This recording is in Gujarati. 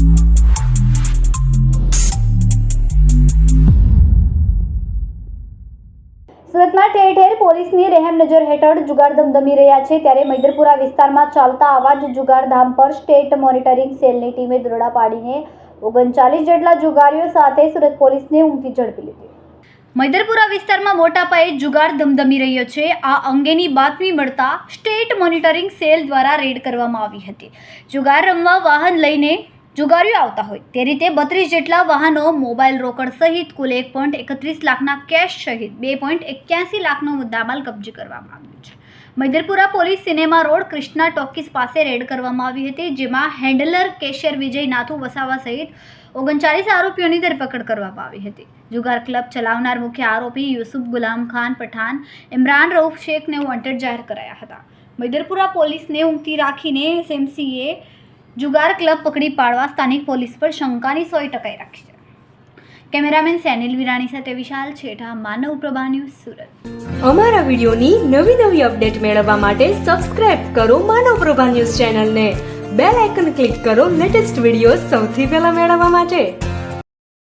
સુરતમાં ઠેર ઠેર પોલીસની રહેમ નજર હેઠળ જુગાર ધમધમી રહ્યા છે ત્યારે મૈદરપુરા વિસ્તારમાં ચાલતા આવા જ જુગારધામ પર સ્ટેટ મોનિટરિંગ સેલની ટીમે દરોડા પાડીને ઓગણચાલીસ જેટલા જુગારીઓ સાથે સુરત પોલીસને ઊંઘથી ઝડપી લીધી. મૈદરપુરા વિસ્તારમાં મોટા પાયે જુગાર ધમધમી રહ્યો છે. આ અંગેની બાતમી મળતા સ્ટેટ મોનિટરિંગ સેલ દ્વારા રેડ કરવામાં આવી હતી. જુગાર રમવા વાહન લઈને જુગારીઓ આવતા હોય. તે રીતે બત્રીસ જેટલા વાહનો મોબાઈલ રોકડ સહિત કુલ એક પોઈન્ટ એકત્રીસ લાખના કેશ સહિત બે પોઈન્ટ એક્યાસી લાખનો મુદ્દામાલ કબજે કરવામાં આવ્યો છે. Maidarpura police cinema road Krishna talkies પાસે રેડ કરવામાં આવી હતી, જેમાં હેન્ડલર કેશિયર વિજય નાથુ વસાવા સહિત ઓગણચાલીસ આરોપીઓની ધરપકડ કરવામાં આવી હતી. જુગાર ક્લબ ચલાવનાર મુખ્ય આરોપી યુસુફ ગુલામ ખાન પઠાન ઇમરાન રઉફ શેખને વોન્ટેડ જાહેર કરાયા હતા. મૈદરપુરા પોલીસને ઊંઘતી રાખીને એસએમસીએ જુગાર ક્લબ પકડી પાડવા સ્થાનિક પોલીસ પર શંકાની સોય ટકાઈ રાખી છે. કેમેરામેન સેનિલ વિરાણી સાથે વિશાલ છેઠા, માનવ પ્રભા ન્યૂઝ સુરત. અમારા વિડીયોની નવી નવી અપડેટ મેળવવા માટે સબસ્ક્રાઇબ કરો માનવ પ્રભા ન્યૂઝ ચેનલને. બેલ આઇકન ક્લિક કરો લેટેસ્ટ વીડિયો સૌથી પહેલા મેળવવા માટે.